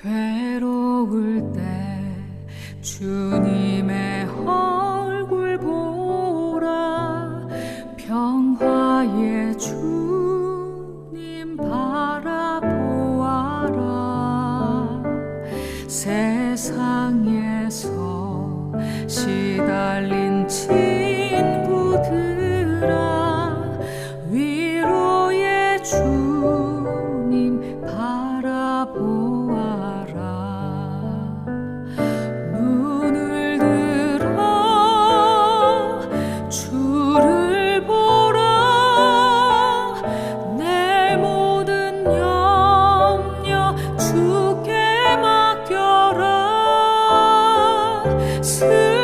괴로울 때 주님의 얼굴 보라. 평화의 주님 바라보아라. 세상에서 시달린 친구들아 위로의 주님 바라보아라 思